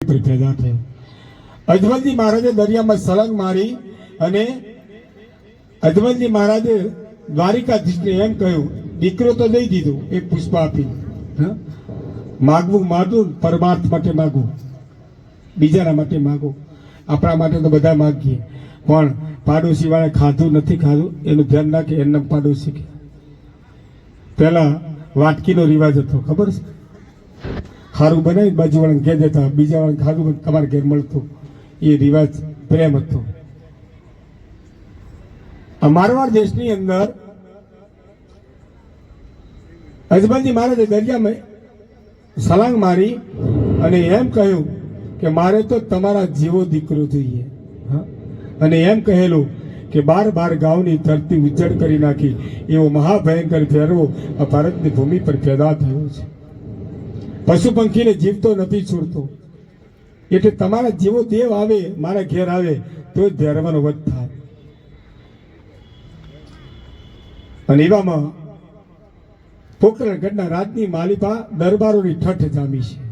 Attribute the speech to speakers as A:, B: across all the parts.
A: પેદા થયો. અજમલજી મહારાજે દરિયામાં સળંગ મારી અને અજમલજી મહારાજે દ્વારિકાધીશને એમ કહ્યું, દીકરો તો દઈ દીધો, એક પુષ્પ આપી. માગવું માગવું પરમાર્થ માટે માગવું બીજાના માટે માગો. આપણા માટે તો બધા માગીએ. પણ પાડોશી વાળા ખાધું નથી ખાધું, એનું ધ્યાન રાખે, એમને પાડોશી કે પેલા વાટકીનો રિવાજ હતો, ખબર છે? ખારું બનાવી બાજુવાળાને કહી દેતા બીજા વાળાને ખાધું પણ તમારે ઘેર મળતું. એ રિવાજ પ્રેમ હતો. આ મારવાડ દેશની અંદર અજમલજી મહારાજે દરિયામાં સલાંગ મારી અને એમ કહ્યું કે મારે તો તમારા જીવો દીકરો જોઈએ? અને એમ કહેલું કે બાર બાર ગાંવની ધરતી ઉજ્જડ કરી નાખી. એવો મહાભયંકર ફેરવો આ ભારતની ભૂમિ પર પેદા થયો છે. પશુ પંખીને જીવતો નથી છોડતો. એટલે તમારા જેવો દેવ આવે મારા ઘેર આવે તો જ ભેરવાનો વધ થાય. અને એવામાં પોકરણગઢના રાજની માલિપા દરબારોની ઠઠ જામી છે.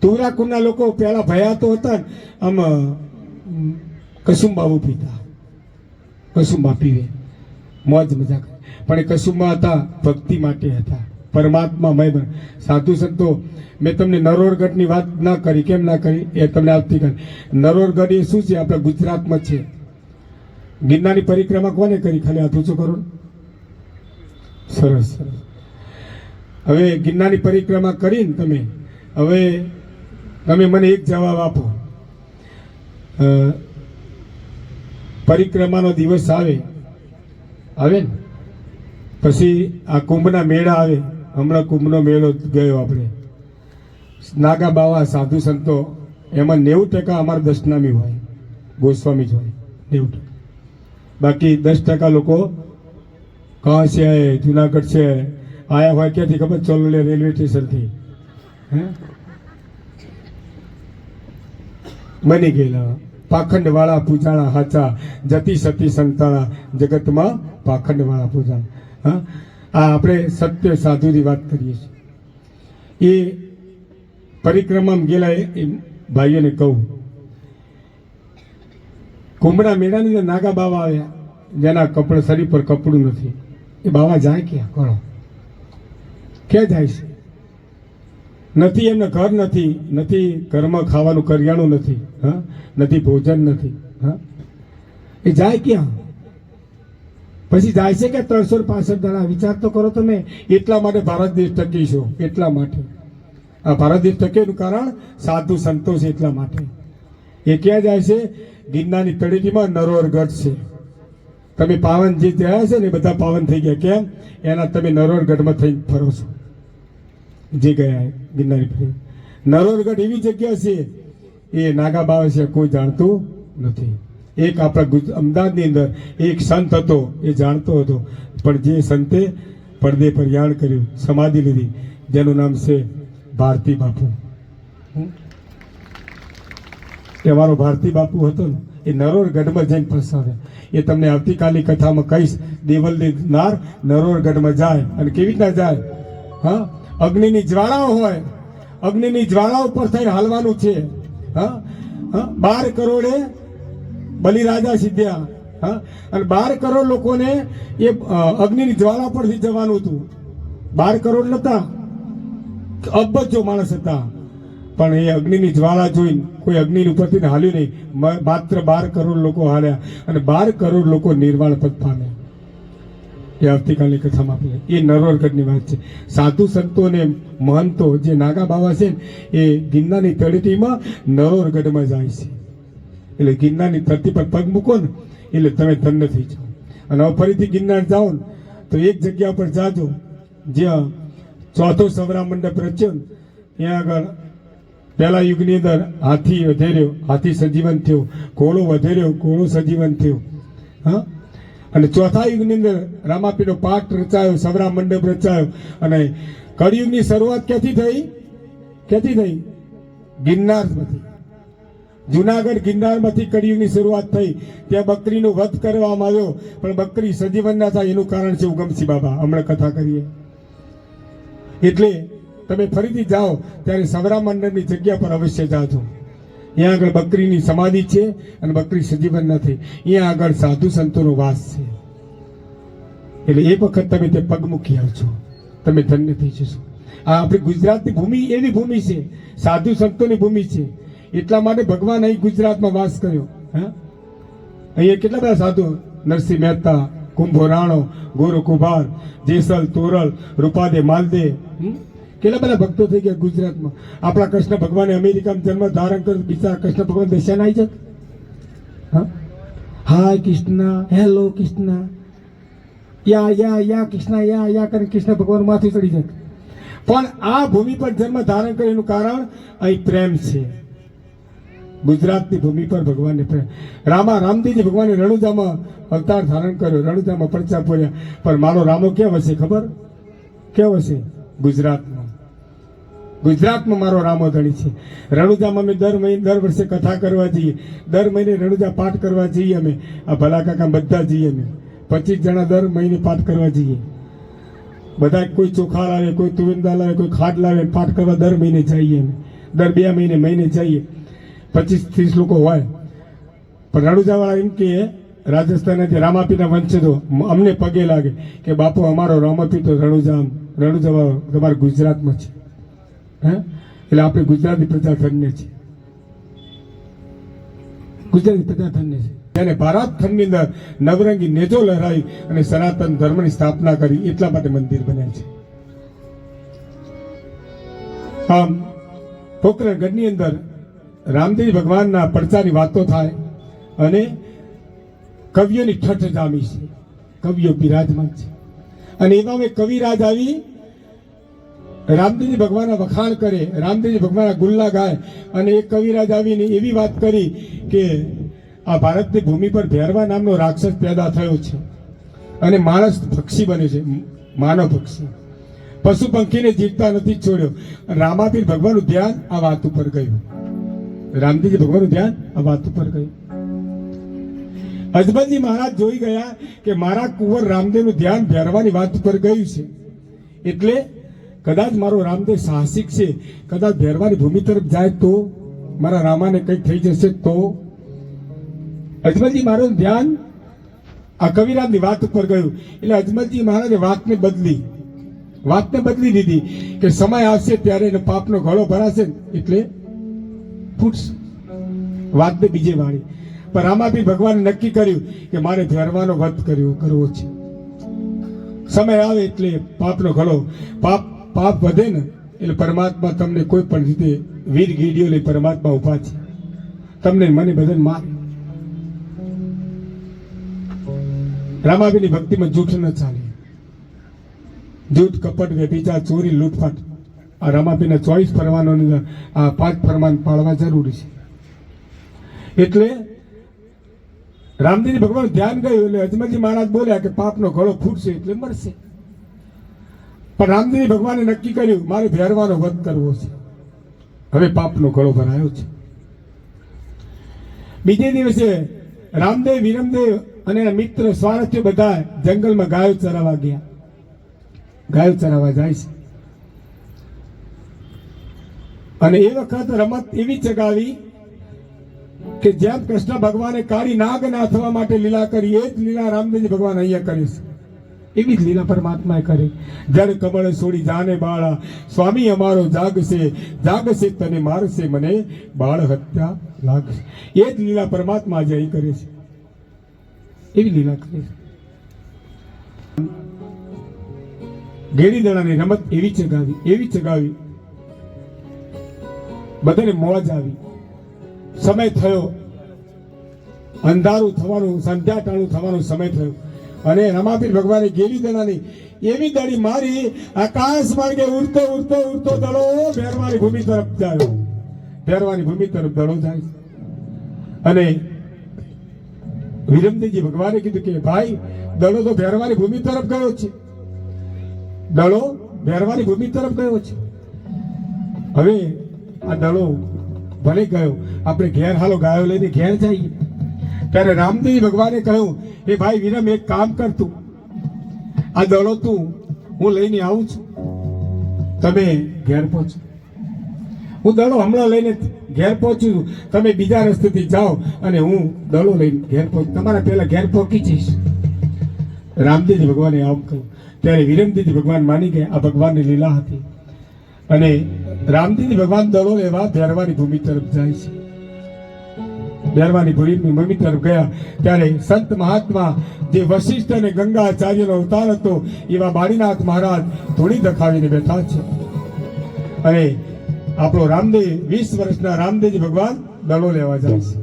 A: તુરાકુરના લોકો પહેલા ભયાતો હતા ને આમ અમ, પીતા કસુંબા પીવે. મોજ મજા પણ એ કસુંબા હતા ભક્તિ માટે હતા. પરમાત્મા મય સાધુ સંતો, મેં તમને નરોરગઢની વાત ના કરી, કેમ ના કરી? એ તમને આવતીકાલે નરોરગઢ એ શું છે? આપણા ગુજરાતમાં છે. ગિરનારની પરિક્રમા કોને કરી? ખાલી હાથ ઊંચો કરો સરસ સરસ. હવે ગિરનારની પરિક્રમા કરીને તમે. હવે તમે મને એક જવાબ આપો. પરિક્રમાનો દિવસ આવે. આવે ને? પછી આ કુંભના મેળા આવે. હમણાં કુંભનો મેળો ગયો આપણે. નાગા બાવા, સાધુ સંતો, એમાં નેવું ટકા અમારા દશનામી હોય. ગોસ્વામી જ હોય, નેવું ટકા. બાકી દસ ટકા લોકો કાં છે, જુનાગઢ છે, આયા હોય ક્યાંથી ખબર? ચોલોલે રેલવે સ્ટેશનથી. હે? બની ગયેલા. પાખંડવાળા પૂજાણા હાચા, જતી સતી સંતાણા જગતમાં પાખંડવાળા પૂજાણા. હા? આ આપણે સત્ય સાધુની વાત કરીએ છીએ. એ પરિક્રમામાં ગયેલા એ ભાઈઓને કહું. કુંભના મેળાની અંદર નાગા બાવા આવ્યા. જેના કપડ શરીર પર કપડું નથી. એ બાવા જાય ક્યાં? કોણ? ક્યાં જાય છે? નથી એમને ઘર નથી. નથી ઘરમાં ખાવાનું કરિયાણું નથી. હા? નથી ભોજન નથી. હા? એ જાય ક્યાં? પછી જાય છે કે ત્રણસો પાસઠ જણા વિચાર તો કરો તમે. એટલા માટે ભારત દેશ ટકી છો. એટલા માટે. આ ભારત દેશ ટકેનું કારણ સાધુ સંતો છે એટલા માટે. એ ક્યાં જાય છે? ગિરનારની તળેટીમાં નરોરગઢ છે. તમે પાવન જે થયા છે ને બધા પાવન થઈ ગયા. કેમ? એના તમે નરોરગઢમાં થઈ ફરો છો. જે ગયા ગિરનારી ફરી. નરોરગઢ એવી જગ્યા છે, એ નાગા બાવા છે, કોઈ જાણતું નથી. એક આપણા અમદાવાદની અંદર એક સંત હતો એ જાણતો હતો. પણ જે સંતે પડદે પર યાણ કર્યું સમાધિ લીધી જેનું નામ છે ભારતી બાપુ. અમારો ભારતી બાપુ હતો ને એ નરોરગઢમાં જઈને ફસાવે એ તમને આવતીકાલની કથામાં કહીશ દેવલની નાર નરોરગઢમાં જાય અને કેવી રીતના જાય? હા? અગ્નિની જ્વાળાઓ હોય. અગ્નિની જ્વાળાઓ પર થઈને હાલવાનું છે. હા? હા? બાર કરોડે બલિરાજા સિદ્ધ્યા. હા? અને બાર કરોડ લોકોને એ અગ્નિની જ્વાળા પરથી જવાનું હતું. બાર કરોડ નતા. અબજો માણસ હતા. પણ એ અગ્નિની જ્વાળા જોઈને કોઈ અગ્નિ ઉપરથી હાલ્યું નહીં. માત્ર બાર કરોડ લોકો હાલ્યા અને બાર કરોડ લોકો નિર્વાણ પદ પામ્યા. એ આવતીકાલની કથામાં આપણે એ નરોરગઢની વાત છે. સાધુ સંતો ને મહંતો જે નાગા બાવા છે ને, એ ગિરનારની તળેટીમાં નરોરગઢમાં જાય છે. એટલે ગિરનારની ધરતી પર પગ મૂકો ને, એટલે તમે ધન્ય થઈ જાઓ. અને હવે ફરીથી ગિરનાર જાઓ ને, તો એક જગ્યા પર જાજો, જ્યાં ચોથો સવરા મંડપ રચ્યો ને, ત્યાં આગળ પહેલા યુગની અંદર હાથી વધેર્યો, હાથી સજીવન થયો, ઘોડો વધેર્યો, ઘોડો સજીવન થયો. હા? અને ચોથા યુગની અંદર રામાપીનો પાઠ રચાયો, સવરા મંડપ રચાયો, અને કળિયુગની શરૂઆત ક્યાંથી થઈ? ક્યાંથી થઈ? ગિરનારમાંથી. જુનાગઢ ગિરનારમાંથી કળિયુગની શરૂઆત થઈ. ત્યાં બકરીનો વધ કરવામાં આવ્યો. પણ બકરી સજીવન ના થાય એનું કારણ છે ઉગમસિંહ બાબા. હમણાં કથા કરીએ. એટલે તમે ફરીથી જાઓ, ત્યારે સવરા મંડળની જગ્યા પર અવશ્ય જાજો અહીંયા આગળ બકરીની સમાધિ છે અને બકરી સજીવન નથી અહીંયા આગળ સાધુ સંતોનો વાસ છે. એટલે એક વખત તમે તે પગ મૂકી આવજો તમે ધન્ય થઈ જશો. આ આપણી ગુજરાતની ભૂમિ એવી ભૂમિ છે. સાધુ સંતોની ભૂમિ છે. એટલા માટે ભગવાન અહીં ગુજરાતમાં વાસ કર્યો, હા? અહીંયા કેટલા બધા સાધુ, નરસિંહ મહેતા, કુંભો રાણો, ગોરુ કુભાર, જેસલ, તોરલ, રૂપાદે, માલદે કેટલા બધા ભક્તો થઈ ગયા ગુજરાતમાં? આપણા કૃષ્ણ ભગવાને અમેરિકામાં જન્મ ધારણ કર્યો બીજા કૃષ્ણ ભગવાન દર્શન આવી જત? Hi Krishna, hello Krishna. યા યા યા કૃષ્ણ, યા યા કરીને કૃષ્ણ ભગવાન માથું ચડી જાય પણ આ ભૂમિ પર જન્મ ધારણ કર્યું કારણ અહીં પ્રેમ છે. ગુજરાતની ભૂમિ પર ભગવાનને રામા રામદેવજી ભગવાને રણુજામાં અવતાર ધારણ કર્યો, રણુજામાં પરચા પૂર્યા. પણ મારો રામો કેવો વસે ખબર? કેવો હશે ગુજરાતમાં. ગુજરાતમાં મારો રામો ધણી છે. રણુજામાં અમે દર મહિને દર વર્ષે કથા કરવા જઈએ. દર મહિને રણુજા પાઠ કરવા જઈએ અમે. આ ભલા કાકા બધા જઈએ અમે. પચીસ જણા દર મહિને પાઠ કરવા જઈએ. બધા કોઈ ચોખા લાવે, કોઈ તુવેંદા લાવે, કોઈ ખાટ લાવે, પાઠ કરવા દર મહિને જઈએ અમે. દર બે મહિને મહિને જઈએ. પચીસ ત્રીસ લોકો હોય. પણ રણુજાવાળા એમ કે રાજસ્થાનથી રામાપીના વંશજો અમને પગે લાગે. કે, બાપુ, અમારો રામાપી તો રણુજામ રણુજાવા તમારા ગુજરાતમાં છે. હે? એટલે આપણે ગુજરાતી પ્રજા ધન્ય છે. ગુજરાતી પ્રજા ધન્ય છે. તેને ભારત ખંડની અંદર નવરંગી નેજો લહેરાવી અને સનાતન ધર્મની સ્થાપના કરી, એટલા માટે મંદિર બન્યા છે. આમ પોખરણગઢની અંદર રામદેવ ભગવાનના પડચાની વાતો થાય અને કવિઓની ઠઠ જામી છે. કવિઓ બિરાજમાન છે. અને એમાં મેં કવિરાજ આવી રામદેવજી ભગવાનના વખાણ કરે, રામદેવજી ભગવાનના ગુલ્લા ગાય અને એક કવિરાજ આવીને એવી વાત કરી કે આ ભારતની ભૂમિ પર ભેરવા નામનો રાક્ષસ પેદા થયો છે. અને માણસ પક્ષી બને છે, માનવ પક્ષી પશુ પંખીને જીતતા નથી છોડ્યો. રામાપીર ભગવાનનું ધ્યાન આ વાત ઉપર ગયું. રામદેવજી ભગવાનનું ધ્યાન આ વાત ઉપર ગયું અજમલજી મહારાજ જોઈ ગયા કે મારા કુંવર રામદેવનું ધ્યાન ભેરવાની વાત ઉપર ગયું છે. એટલે કદાચ મારો રામદેવ સાહસિક છે, કદાચ ભેરવાની ભૂમિ તરફ જાય તો, મારા રામાને કંઈક થઈ જશે તો. અજમલજી મારું ધ્યાન આ કવિરાજની વાત ઉપર ગયું. એટલે અજમલજી મહારાજે વાતને બદલી વાતને બદલી દીધી કે સમય આવશે ત્યારે એને પાપનો ઘડો ભરાશે એટલે ફૂટશે વાતને બીજે વાળી. પણ રામાપીર ભગવાન નક્કી કર્યું કે મારે ભેરવાનો વધ કર્યો, કરવો છે. સમય આવે એટલે પાપનો ઘડો. પાપ પાપ વધે ને એટલે પરમાત્મા તમને કોઈ પણ રીતે વીર ગીડીઓ લઈ પરમાત્મા ઊભા છે. તમને મને બધાને મારે. રામાબીની ભક્તિમાં જૂઠ ન ચાલે. જૂઠ, કપટ, વ્યભિચાર, ચોરી, લૂંટફાટ. આ રામાબીના ચોવીસ ફરમાનોની અંદર આ પાંચ ફરમાન પાળવા જરૂરી છે. એટલે રામદેવજી ભગવાન ધ્યાન ગયું એટલે અજમલજી મહારાજ બોલ્યા કે પાપનો ઘડો ફૂટશે એટલે મરશે. પણ રામદેવજી ભગવાને નક્કી કર્યું, મારે ભેરવાનો વધ કરવો છે. હવે પાપનો ઘડો ભરાયો છે. બીજે દિવસે રામદેવ, વિરમદેવ અને મિત્ર સ્વારથ્ય બધા જંગલમાં ગાયો ચરાવવા ગયા. ગાયો ચરાવવા જાય છે. અને એ વખત રમત એવી ચગાવી કે જેમ કૃષ્ણ ભગવાને કાળી નાગ નાથવા માટે લીલા કરી, એ જ લીલા રામદેવજી ભગવાન અહીંયા કરી છે. એવી જ લીલા પરમાત્માએ કરી. જળ કમળ છોડી જાને બાળા, સ્વામી અમારો જાગશે જાગશે તને મારશે મને બાળ હત્યા લાગશે. એ જ લીલા પરમાત્મા આજે અહીં કરે છે. એવી લીલા કરે છે. ગેડી દડાની રમત એવી ચગાવી એવી ચગાવી બધાને મોજ આવી. સમય થયો. અંધારું થવાનું સંધ્યાટાણું થવાનો સમય થયો. અને રમાપીર ભગવાને ગેલી દડાની એવી દડી મારી, આકાશ માર્ગે ઉડતો ઉડતો ઉડતો દડો ભેરવાની ભૂમિ તરફ જાય. ભેરવાની ભૂમિ તરફ દડો જાય. અને વિરમદેવજી ભગવાને કીધું કે, ભાઈ, દડો તો ભેરવાની ભૂમિ તરફ ગયો છે. દડો ભેરવાની ભૂમિ તરફ ગયો છે. હવે આ દડો ભલે ગયો. આપણે ઘેર હાલો ગાયો લઈને ઘેર જઈએ. ત્યારે રામદેવ ભગવાને કહ્યું, એ ભાઈ વિરમ, એક કામ કર તું. આ દડો તું, હું લઈને આવું છું. તમે ઘેર પહોંચો. હું દડો હમણાં લઈને ઘેર પહોંચું છું. તમે બીજા રસ્તેથી જાઓ અને હું દડો લઈને ઘેર પહોંચ, તમારા પહેલા ઘેર પહોંચી જઈશ. રામદેવજી ભગવાને આમ કહ્યું. ત્યારે વિરમદેવજી ભગવાન માની ગયા. આ ભગવાનની લીલા હતી. અને રામદેવજી ભગવાન દડો લેવા ભેરવાની ભૂમિ તરફ જાય છે. ભેરવાની ભૂમિ ભૂમિ તરફ ગયા, ત્યારે સંત મહાત્મા જે વશિષ્ઠ અને ગંગાચાર્યનો અવતાર હતો, એવા બાળીનાથ મહારાજ ધૂળી દખાવીને બેઠા છે. અને આપણો રામદેવ, વીસ વર્ષના રામદેવજી ભગવાન દડો લેવા જાય છે.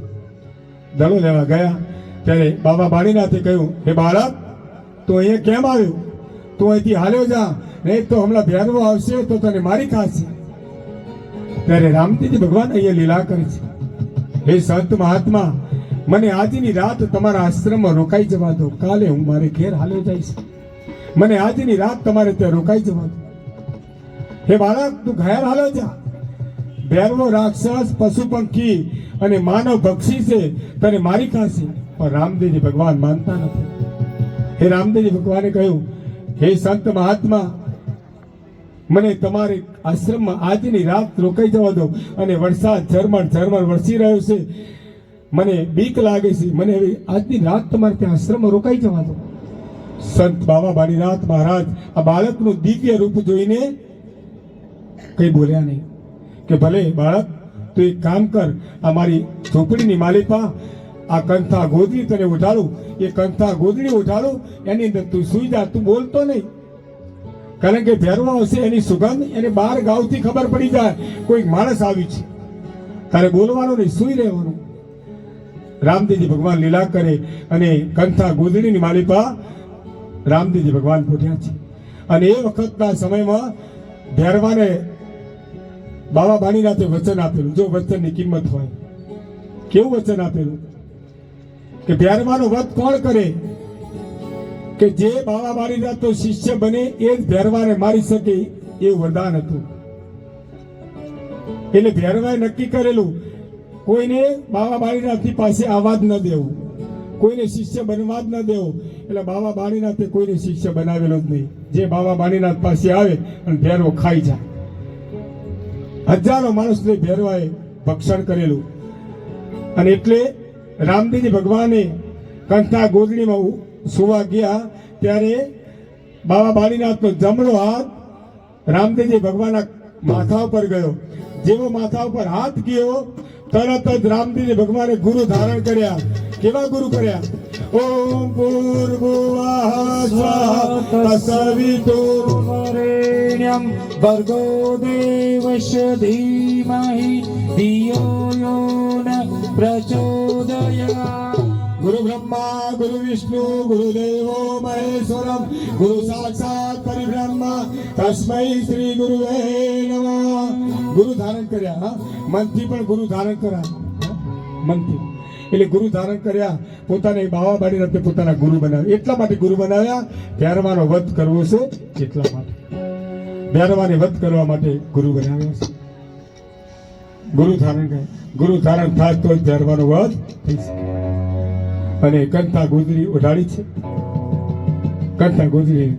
A: દડો લેવા ગયા, ત્યારે બાબા બાળીનાથે કહ્યું, હે બાળક, તો અહીંયા કેમ આવ્યું? તું અહીંથી હાલ્યો જા, નહીં તો હમણાં ભેરવો આવશે તો તને મારી ખાશે. ત્યારે રામદેવજી ભગવાન અહીંયા લીલા કરે છે. હે સંત મહાત્મા, મને આજની રાત તમારા આશ્રમમાં રોકાઈ જવા દો. કાલે હું મારે ઘેર હાલ્યો જઈશ. મને આજની રાત તમારે ત્યાં રોકાઈ જવા દો. હે બાળક, તું ઘેર હાલ્યો જા. ભેરવો રાક્ષસ, પશુ પંખી અને માનવ ભક્ષી છે, તને મારી ખાશે. પણ રામદેવજી ભગવાન માનતા નથી. હે રામદેવજી ભગવાને કહ્યું, હે સંત મહાત્મા મને તમારે આશ્રમમાં આજની રાત રોકાઈ જવા દો. અને વરસાદ ઝરમર ઝરમર વરસી રહ્યો છે. મને બીક લાગે છે. મને હવે આજની રાત તમારે ત્યાં આશ્રમમાં રોકાઈ જવા દો. સંત બાબા રાત મહારાજ, આ બાળકનું દિવ્ય રૂપ જોઈને કઈ બોલ્યા નહીં. કે ભલે બાળક, તું એક કામ કર. આ મારી ઝૂંપડીની માલિપા, આ કંથા ગોદડી તને ઉઠાડું. એ કંથા ગોદડી ઉઠાડું. એની અંદર તું સુઈ જા. તું બોલતો નહીં. કારણ કે ભેરવા છે, એની સુગંધ, એને બાર ગાવથી ખબર પડી જાય, કોઈક માણસ આવી છે. તારે બોલવાનું નહીં, સુઈ રહેવાનું. રામદેવજી ભગવાન લીલા કરે અને કંથા ગોદડીની માલિપા રામદેવજી ભગવાન પૂઠ્યા છે. અને એ વખતના સમયમાં ભેરવાને બાબા બાણીનાથે વચન આપેલું. જો વચનની કિંમત હોય, કેવું વચન આપેલું? કે ભેરવાનો વધ કોણ કરે? કે જે બાવા બાળીનાથ તો શિષ્ય બને એ જ ભેરવાને મારી શકે એવું વરદાન હતું. એટલે ભેરવાએ નક્કી કરેલું, કોઈને બાવા બારીનાથની પાસે આવવા જ ન દેવું. કોઈને શિષ્ય બનવા જ ન દેવો. એટલે બાવા બાણીનાથે કોઈને શિષ્ય બનાવેલો જ નહીં. જે બાવા બાણીનાથ પાસે આવે અને ભેરવો ખાઈ જાય. હજારો માણસને ભેરવાએ ભક્ષણ કરેલું. અને એટલે રામદેવજી ભગવાને કંઠા ગોદડીમાં સુવા ગયા ત્યારે બાબા બાળીનાથનો જમણો હાથ રામદેવજી ભગવાનના માથા ઉપર ગયો. જેવો માથા ઉપર હાથ ગયો, તરત જ રામદેવજી ભગવાને ગુરુ ધારણ કર્યા. કેવા ગુરુ કર્યા? ઓમ પૂર્ભુવઃ સ્વાહા તત્સવિતુર્વરેણ્યં
B: ભર્ગો દેવસ્ય ધીમહિ ધિયો યો ન પ્રચોદયાत्।
A: ગુરુ બ્રહ્મા, ગુરુ વિષ્ણુ ગુરુદેવ મહેશ્વરમ, ગુરુ સાક્ષાત પરિબ્રહ્મ તસ્મૈ શ્રી નમઃ. ગુરુ ધારણ કર્યા મનથી પણ ગુરુ ધારણ કર્યા? મનથી. એટલે ગુરુ ધારણ કર્યા, પોતાને બાવા બાળી રાતે પોતાના ગુરુ બનાવ્યા. એટલા માટે ગુરુ બનાવ્યા, ભેરવાનો વધ કરવો છે, એટલા માટે. ભેરવાને વધ કરવા માટે ગુરુ બનાવ્યા છે. ગુરુ ધારણ ગુરુ ધારણ થાય તો ભેરવાનો વધ થઈ શકે. અને કંથા ગોદરી ઉઢાડી છે. કંથા ગોદરી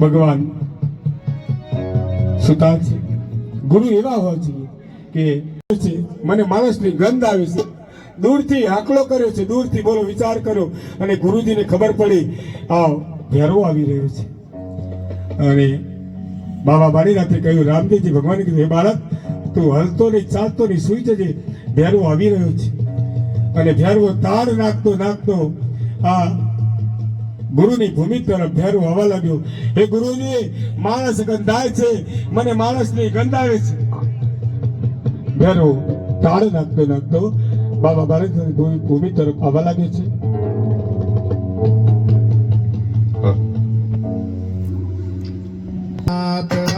A: ભગવાન સુતા છે. ગુરુ એવા હોવા જોઈએ કે મને માણસની ગંધ આવે છે. દૂરથી આકલો કર્યો છે, દૂરથી બોલો, વિચાર કર્યો. અને ગુરુજીને ખબર પડી, આ ભેરવો આવી રહ્યો છે. અને બાબા બાળીનાથે કહ્યું રામદેવજી ભગવાને કીધું, હે બાળક, તું હલતો નહીં, ચાલતો નહીં, સુઈ જજે. ભેરો આવી રહ્યો છે. અને ભેરવો, તાળ નાખતો નાખતો આ ગુરુની ભૂમિ તરફ ભેરવો હવા લાગ્યો. હે ગુરુજી, માણસ ગંધાય છે, મને માણસની ગંધ આવે છે. ભેરવો તાર નાખતો નાખતો બાબા ભારતની ભૂમિ તરફ આવવા લાગે છે.
C: નાથ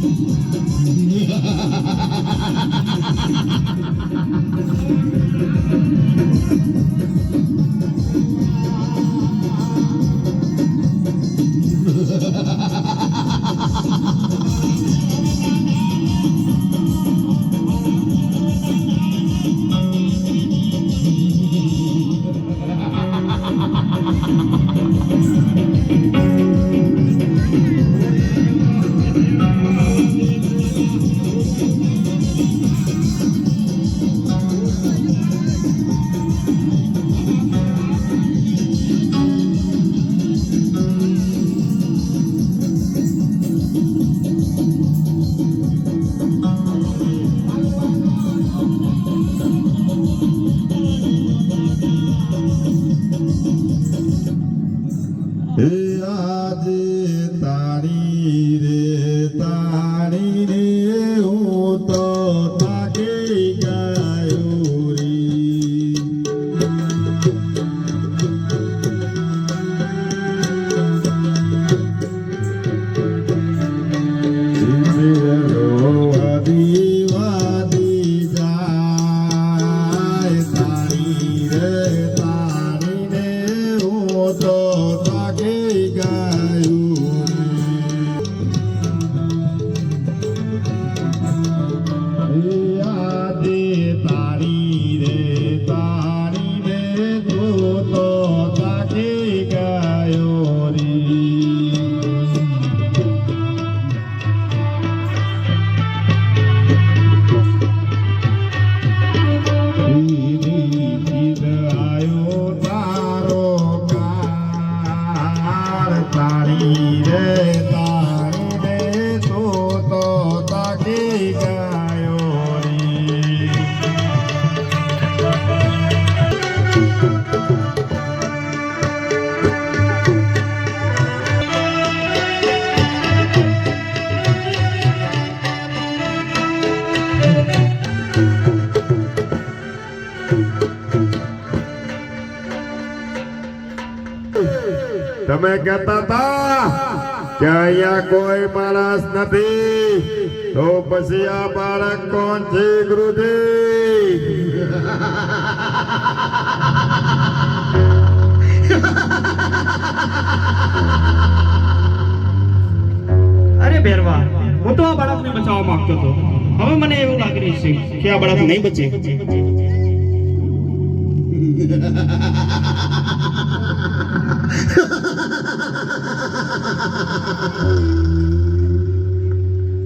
C: Thank you. અહીંયા કોઈ માણસ નથી? તો પછી આ બાળક કોણ છે, ગુરુજી?
D: અરે ભેરવા હું તો આ બાળકને બચાવવા માંગતો હતો. હવે મને એવું લાગી રહ્યું છે કે આ બાળક નહીં બચે.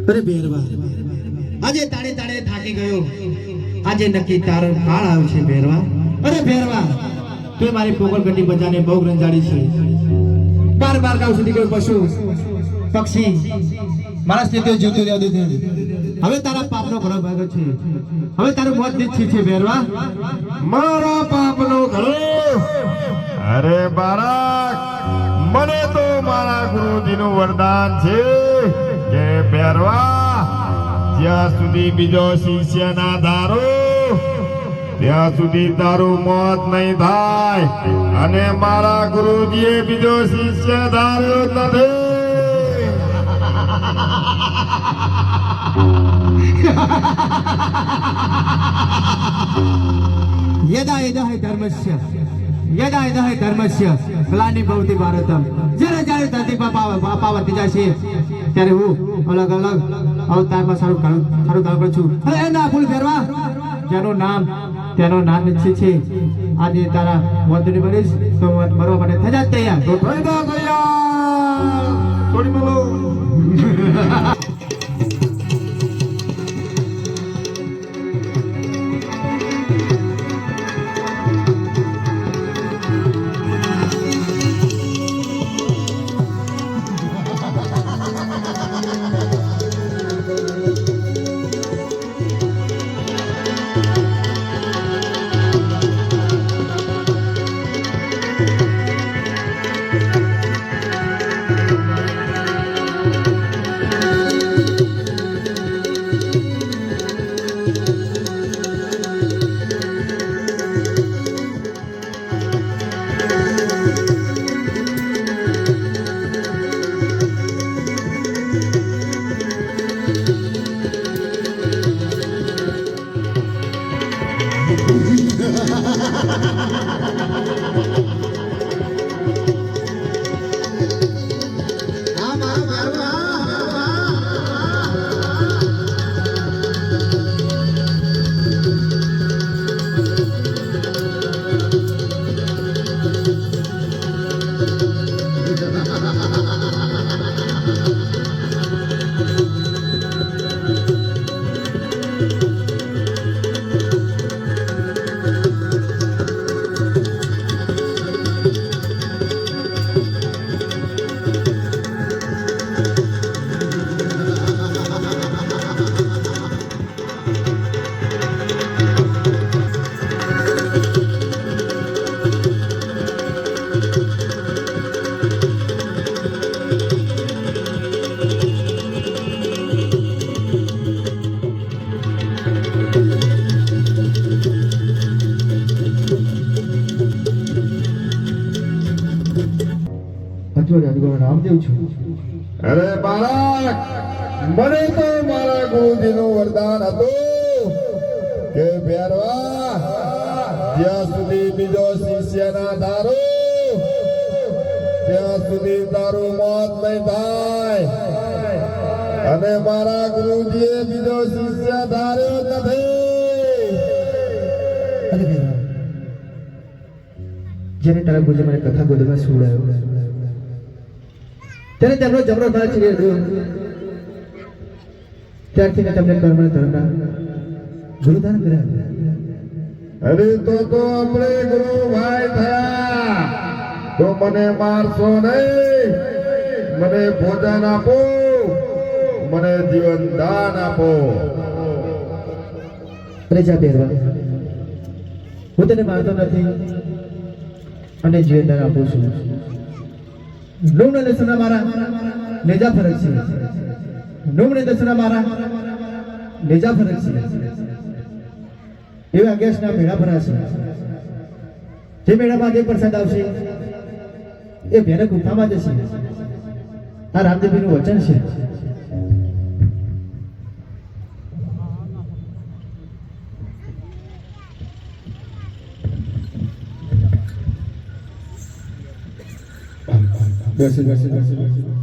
E: અરે બેરવા. આજે તાળે તાળે થાકી ગયો. આજે નક્કી તારો કાળ આવ્યો છે બેરવા. અરે બેરવા, તું મારી પોકળ ગટી બજાને બહુ રંજાડી છે. બાર બાર ગામ સુધી ગયો પશુ. પક્ષી, મારા સ્થિતિ જીવતું રહેતું હવે તારા પાપનો ઘણો ભાગ છે. હવે તારું મોત નિશ્ચિત છે ભેરવા
C: મારા પાપનો ઘણો અરે બાળક, મને તો મારા ગુરુજીનું વરદાન છે. કે પહેરવા, જ્યાં સુધી બીજો શિષ્ય ના ધારો ત્યાં સુધી તારું મોત નહીં થાય. અને મારા ગુરુજીએ બીજો શિષ્ય ધાર્યો નથી.
E: યદા યદા ધર્મસ્ય યદા યદા ધર્મસ્ય ગ્લાની ભવતી ભારતમ. જ્યારે જ્યારે ધરતી પર પાવ- પાપા વધતી જાય છે. ત્યારે હું અલગ અલગ અવતારમાં સારું સારું કામ કરું છું. હવે એના ફૂલ ફેરવા. જેનું નામ, તેનું નામ નિશ્ચિત છે. આજે તારા મોતની બનીશ તો મરવા માટે થઈ જાય તૈયાર.
C: થોડી બોલો.
E: રામદેવ છું?
C: અરે બાળક મને તો મારા ગુરુજીનું વરદાન હતું કે ભેરવા જ્યાં સુધી બીજો શિષ્ય ના ધારો ત્યાં સુધી તારું મોત નહીં થાય. અને મારા ગુરુજીએ બીજો શિષ્ય ધાર્યો નથી.
E: જ્યારે તારા ગુરુજી મને કથા ગોદમાં સુવડાયો ત્યારે તેમનો જમણો ભાગ ચીરી રહ્યો ત્યારથી મેં તમને કર્મ ધર્મના ગુરુદાન કર્યા.
C: અરે તો તો આપણે ગુરુ ભાઈ થયા. તો મને મારશો નહીં. મને ભોજન આપો. મને જીવન દાન આપો.
E: અરે જા પહેરવા હું તને મારતો નથી અને જીવનદાન આપું છું. નૂમ ને દસના મારા નેજા ફરક છે. નોમને દસના મારા નેજા ફરક છે. એવા અગિયારના મેળા ભરાશે જે મેળામાં જે પ્રસાદ આવશે, એ ભેરક ગુફામાં જશે. આ રામદેવીનું વચન છે.
A: ガシガシガシガシ